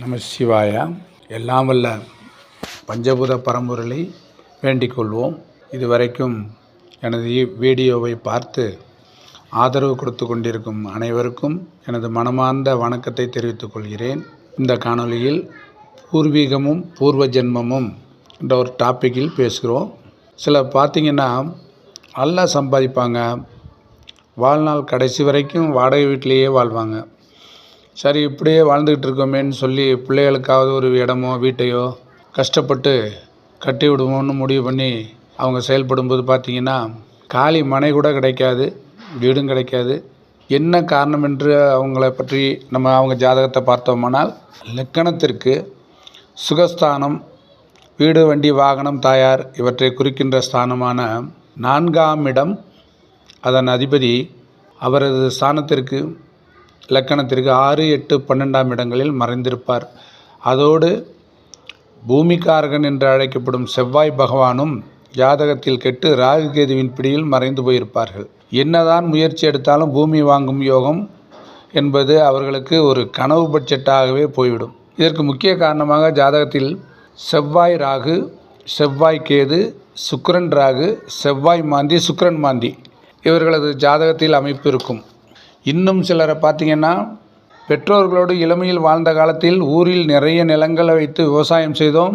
நம சிவாயா. எல்லாம் வல்ல பஞ்சபூத பரம்பொருளை வேண்டிக் கொள்வோம். இதுவரைக்கும் எனது வீடியோவை பார்த்து ஆதரவு கொடுத்து கொண்டிருக்கும் அனைவருக்கும் எனது மனமார்ந்த வணக்கத்தை தெரிவித்துக் கொள்கிறேன். இந்த காணொலியில் பூர்வீகமும் பூர்வ ஜென்மமும் என்ற ஒரு டாப்பிக்கில் பேசுகிறோம். சில பார்த்திங்கன்னா நல்லா சம்பாதிப்பாங்க. வாழ்நாள் கடைசி வரைக்கும் வாடகை வீட்டிலேயே வாழ்வாங்க. சரி இப்படியே வாழ்ந்துக்கிட்டு இருக்கோமேன்னு சொல்லி பிள்ளைகளுக்காவது ஒரு இடமோ வீட்டையோ கஷ்டப்பட்டு கட்டி விடுவோம்னு முடிவு பண்ணி அவங்க செயல்படும்போது பார்த்தீங்கன்னா காலி மனை கூட கிடைக்காது வீடும் கிடைக்காது. என்ன காரணம் என்று அவங்கள பற்றி நம்ம அவங்க ஜாதகத்தை பார்த்தோமானால் லக்கணத்திற்கு சுகஸ்தானம் வீடு வண்டி வாகனம் தாயார் இவற்றை குறிக்கின்ற ஸ்தானமான நான்காம் இடம் அதன் அதிபதி அவரது ஸ்தானத்திற்கு லக்கணத்திற்கு ஆறு எட்டு பன்னெண்டாம் இடங்களில் மறைந்திருப்பார். அதோடு பூமிகாரகன் என்று அழைக்கப்படும் செவ்வாய் பகவானும் ஜாதகத்தில் கெட்டு ராகு கேதுவின் பிடியில் மறைந்து போயிருப்பார்கள். என்னதான் முயற்சி எடுத்தாலும் பூமி வாங்கும் யோகம் என்பது அவர்களுக்கு ஒரு கனவு பட்ஜெட்டாகவே போய்விடும். இதற்கு முக்கிய காரணமாக ஜாதகத்தில் செவ்வாய் ராகு செவ்வாய் கேது சுக்கரன் ராகு செவ்வாய் மாந்தி சுக்கரன் மாந்தி இவர்களது ஜாதகத்தில் அமைப்பு இருக்கும். இன்னும் சிலரை பார்த்தீங்கன்னா பெற்றோர்களோடு இளமையில் வாழ்ந்த காலத்தில் ஊரில் நிறைய நிலங்களை வைத்து விவசாயம் செய்தோம்.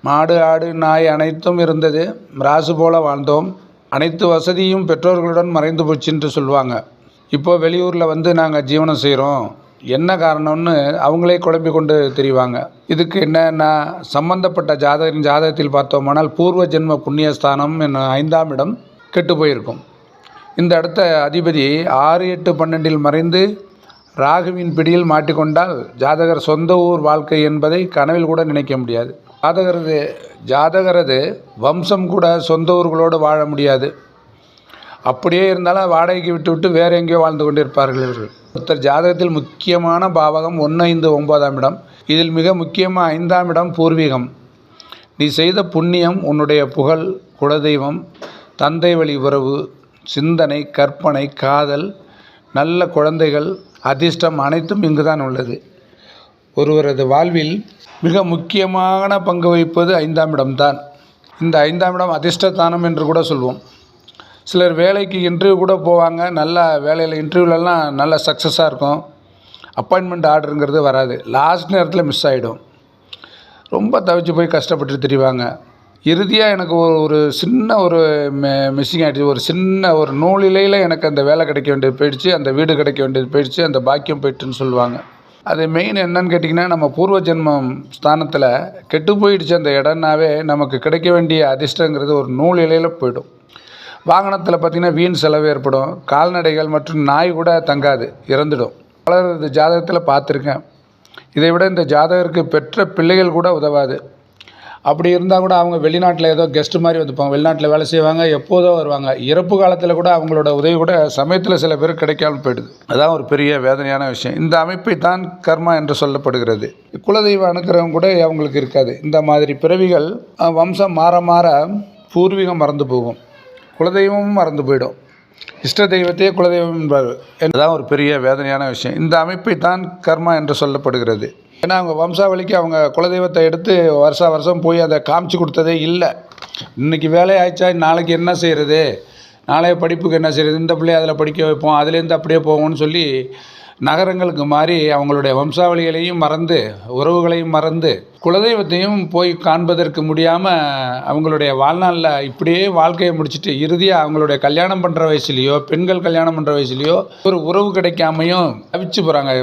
மாடு ஆடு நாய் அனைத்தும் இருந்தது. ராசு போல வாழ்ந்தோம். அனைத்து வசதியும் பெற்றோர்களுடன் மறைந்து போச்சு என்று சொல்லுவாங்க. இப்போது வெளியூரில் வந்து நாங்கள் ஜீவனம் செய்கிறோம் என்ன காரணம்னு அவங்களே குழம்பி கொண்டு தெரிவாங்க. இதுக்கு என்னன்னா சம்பந்தப்பட்ட ஜாதகரின் ஜாதகத்தில் பார்த்தோமானால் பூர்வ ஜென்ம புண்ணியஸ்தானம் என்ன ஐந்தாம் இடம் கெட்டு போயிருக்கும். இந்த அடுத்த அதிபதி ஆறு எட்டு பன்னெண்டில் மறைந்து ராகுவின் பிடியில் மாட்டிக்கொண்டால் ஜாதகர் சொந்த ஊர் வாழ்க்கை என்பதை கனவில் கூட நினைக்க முடியாது. ஜாதகரது ஜாதகரது வம்சம் கூட சொந்த ஊர்களோடு வாழ முடியாது. அப்படியே இருந்தாலும் வாடகைக்கு விட்டு விட்டு வேற எங்கேயோ வாழ்ந்து கொண்டிருப்பார்கள் இவர்கள். ஒருத்தர் ஜாதகத்தில் முக்கியமான பாவகம் ஒன்று ஐந்து ஒன்பதாம் இடம். இதில் மிக முக்கியமாக ஐந்தாம் இடம் பூர்வீகம். நீ செய்த புண்ணியம் உன்னுடைய புகழ் குலதெய்வம் தந்தை வழி உறவு சிந்தனை கற்பனை காதல் நல்ல குழந்தைகள் அதிர்ஷ்டம் அனைத்தும் இங்கு தான் உள்ளது. ஒருவரது வாழ்வில் மிக முக்கியமான பங்கு வகிப்பது ஐந்தாம் இடம்தான். இந்த ஐந்தாம் இடம் அதிர்ஷ்டத்தானம் என்று கூட சொல்வோம். சிலர் வேலைக்கு இன்டர்வியூ கூட போவாங்க. நல்ல வேலையில் இன்டர்வியூலலாம் நல்ல சக்ஸஸாக இருக்கும். அப்பாயின்மெண்ட் ஆர்டருங்கிறது வராது. லாஸ்ட் நேரத்தில் மிஸ் ஆகிடும் ரொம்ப தவிச்சு போய் கஷ்டப்பட்டு தெரிவாங்க. இறுதியாக எனக்கு ஒரு ஒரு சின்ன ஒரு மெ மிஸ்ஸிங் ஆகிடுச்சு ஒரு சின்ன ஒரு நூலிலையில் எனக்கு அந்த வேலை கிடைக்க வேண்டியது போயிடுச்சு. அந்த வீடு கிடைக்க வேண்டியது போயிடுச்சு. அந்த பாக்கியம் போயிட்டுன்னு சொல்லுவாங்க. அது மெயின் என்னன்னு கேட்டிங்கன்னா நம்ம பூர்வ ஜென்மம் ஸ்தானத்தில் கெட்டு போயிடுச்சு அந்த இடம்னாவே நமக்கு கிடைக்க வேண்டிய அதிர்ஷ்டங்கிறது ஒரு நூல் இலையில் போயிடும். வாகனத்தில் பார்த்திங்கன்னா வீண் செலவு ஏற்படும். கால்நடைகள் மற்றும் நாய் கூட தங்காது. இறந்துடும். பலரது ஜாதகத்தில் பார்த்துருக்கேன். இதை விட இந்த ஜாதகருக்கு பெற்ற பிள்ளைகள் கூட உதவாது. அப்படி இருந்தால் கூட அவங்க வெளிநாட்டில் ஏதோ கெஸ்ட் மாதிரி வந்துப்பாங்க. வெளிநாட்டில் வேலை செய்வாங்க எப்போதோ வருவாங்க. இறப்பு காலத்தில் கூட அவங்களோட உதவி கூட சமயத்தில் சில பேர் கிடைக்காமல் போயிடுது. அதான் ஒரு பெரிய வேதனையான விஷயம். இந்த அமைப்பை தான் கர்மா என்று சொல்லப்படுகிறது. குலதெய்வ அனுக்கிரகம் கூட அவங்களுக்கு இருக்காது. இந்த மாதிரி பிறவிகள் வம்சம் மாற மாற பூர்வீகம் மறந்து போகும். குலதெய்வமும் மறந்து போயிடும். இஷ்ட தெய்வத்தையே குலதெய்வம் என்பார் என்பதுதான் ஒரு பெரிய வேதனையான விஷயம். இந்த அமைப்பை தான் கர்மா என்று சொல்லப்படுகிறது. ஏன்னா அவங்க வம்சாவளிக்கு அவங்க குலதெய்வத்தை எடுத்து வருஷா வருஷம் போய் அதை காமிச்சு கொடுத்ததே இல்லை. இன்னைக்கு வேலை ஆயிடுச்சா? நாளைக்கு என்ன செய்கிறது நாளைய படிப்புக்கு என்ன செய்கிறது இந்த பிள்ளைய அதில் படிக்க வைப்போம் அதுலேருந்து அப்படியே போவோம்னு சொல்லி நகரங்களுக்கு மாறி அவங்களுடைய வம்சாவளிகளையும் மறந்து உறவுகளையும் மறந்து குலதெய்வத்தையும் போய் காண்பதற்கு முடியாமல் அவங்களுடைய வாழ்நாளில் இப்படியே வாழ்க்கையை முடிச்சுட்டு இறுதியாக அவங்களுடைய கல்யாணம் பண்ணுற வயசுலேயோ பெண்கள் கல்யாணம் பண்ணுற வயசுலேயோ ஒரு உறவு கிடைக்காமையும் தவிச்சு போகிறாங்க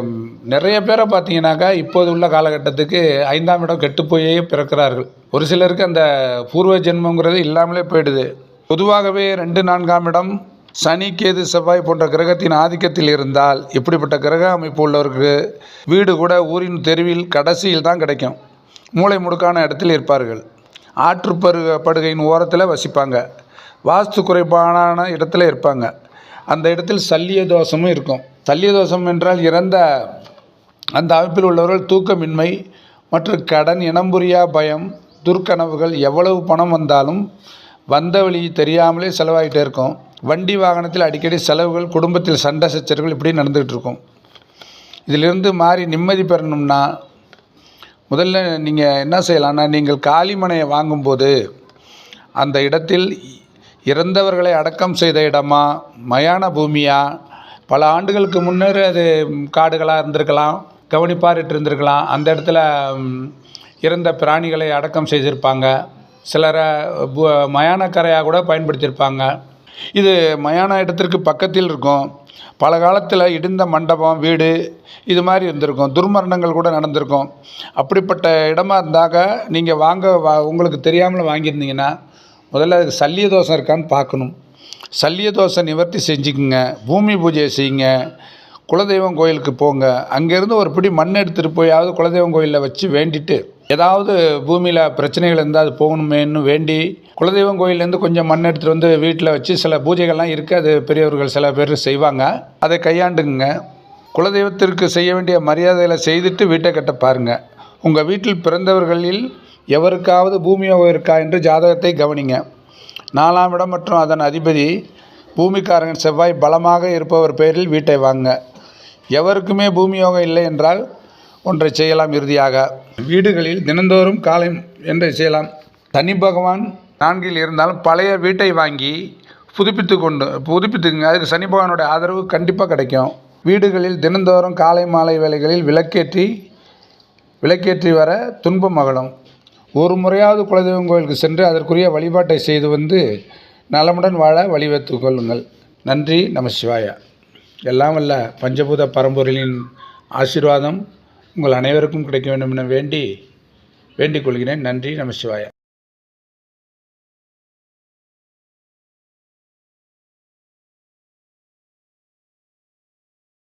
நிறைய பேரை பார்த்தீங்கன்னாக்கா இப்போது உள்ள காலகட்டத்துக்கு ஐந்தாம் இடம் கெட்டு போயே பிறக்கிறார்கள். ஒரு சிலருக்கு அந்த பூர்வ ஜென்மங்கிறது இல்லாமலே போயிடுது. பொதுவாகவே ரெண்டு நான்காம் இடம் சனி கேது செவ்வாய் போன்ற கிரகத்தின் ஆதிக்கத்தில் இருந்தால் இப்படிப்பட்ட கிரக அமைப்பு உள்ளவருக்கு வீடு கூட ஊரின் தெருவில் கடைசியில் தான் கிடைக்கும். மூளை முடுக்கான இடத்தில் இருப்பார்கள். ஆற்றுப்பரு படுகையின் ஓரத்தில் வசிப்பாங்க. வாஸ்து குறைபாடான இடத்துல இருப்பாங்க. அந்த இடத்தில் சல்லிய தோஷமும் இருக்கும். சல்லிய தோஷம் என்றால் இறந்த அந்த அமைப்பில் உள்ளவர்கள் தூக்கமின்மை மற்றும் கடன் இனம்புரியா பயம் துர்க்கனவுகள் எவ்வளவு பணம் வந்தாலும் வந்த வழி தெரியாமலே செலவாகிட்டே இருக்கும். வண்டி வாகனத்தில் அடிக்கடி செலவுகள் குடும்பத்தில் சண்டை சச்சரவுகள் இப்படி நடந்துக்கிட்டு இருக்கும். இதிலிருந்து மாறி நிம்மதி பெறணும்னா முதல்ல நீங்கள் என்ன செய்யலாம்னா நீங்கள் காலிமனையை வாங்கும்போது அந்த இடத்தில் இறந்தவர்களை அடக்கம் செய்த இடமா மயான பூமியா? பல ஆண்டுகளுக்கு முன்னர் அது காடுகளாக இருந்திருக்கலாம். கவனிப்பாரிட்டு இருந்திருக்கலாம் அந்த இடத்துல இறந்த பிராணிகளை அடக்கம் செய்திருப்பாங்க. சிலரை பு- மயானக்கரையாக கூட பயன்படுத்தியிருப்பாங்க. இது மயான இடத்திற்கு பக்கத்தில் இருக்கும். பல காலத்தில் இடிந்த மண்டபம் வீடு இது மாதிரி இருந்திருக்கும். துர்மரணங்கள் கூட நடந்திருக்கும். அப்படிப்பட்ட இடமா இருந்தாக்க நீங்கள் வாங்க வா உங்களுக்கு தெரியாமல் வாங்கியிருந்தீங்கன்னா முதல்ல அதுக்கு சல்லிய தோஷம் இருக்கான்னு பார்க்கணும். சல்லிய தோஷம் நிவர்த்தி செஞ்சுக்குங்க. பூமி பூஜை செய்யுங்க. குலதெய்வம் கோயிலுக்கு போங்க. அங்கேருந்து ஒரு பிடி மண் எடுத்துகிட்டு போயாவது குலதெய்வம் கோயிலில் வச்சு வேண்டிட்டு ஏதாவது பூமியில் பிரச்சனைகள் இருந்தால் அது போகணுமேன்னு வேண்டி குலதெய்வம் கோயிலேருந்து கொஞ்சம் மண் எடுத்துகிட்டு வந்து வீட்டில் வச்சு சில பூஜைகள்லாம் இருக்குது அது பெரியவர்கள் சில பேர் செய்வாங்க. அதை கையாண்டுங்க குலதெய்வத்திற்கு செய்ய வேண்டிய மரியாதைகளை செய்துட்டு வீட்டை கட்ட பாருங்கள் உங்கள் வீட்டில் பிறந்தவர்களில் எவருக்காவது பூமியோகம் இருக்கா என்று ஜாதகத்தை கவனிங்க. நாலாம் இடம் மற்றும் அதன் அதிபதி பூமிக்காரன் செவ்வாய் பலமாக இருப்பவர் பெயரில் வீட்டை வாங்க. எவருக்குமே பூமி யோகம் இல்லை என்றால் ஒன்றை செய்யலாம் இறுதியாக. வீடுகளில் தினந்தோறும் காலை என்று செய்யலாம். தனி பகவான் நான்கில் இருந்தாலும் பழைய வீட்டை வாங்கி புதுப்பித்து கொண்டு புதுப்பித்துக்குங்க. அதுக்கு சனி பகவானோட ஆதரவு கண்டிப்பாக கிடைக்கும். வீடுகளில் தினந்தோறும் காலை மாலை வேலைகளில் விளக்கேற்றி விளக்கேற்றி வர துன்பம் அகலும். ஒரு முறையாவது குலதெய்வம் கோயிலுக்கு சென்று அதற்குரிய வழிபாட்டை செய்து வந்து நலமுடன் வாழ வழிவகுத்துக் கொள்ளுங்கள். நன்றி. நம சிவாயா. எல்லாம் வல்ல பஞ்சபூத பரம்பொருளின் ஆசீர்வாதம் உங்கள் அனைவருக்கும் கிடைக்க வேண்டும் என வேண்டி வேண்டிக் கொள்கிறேன். நன்றி நம சிவாயா.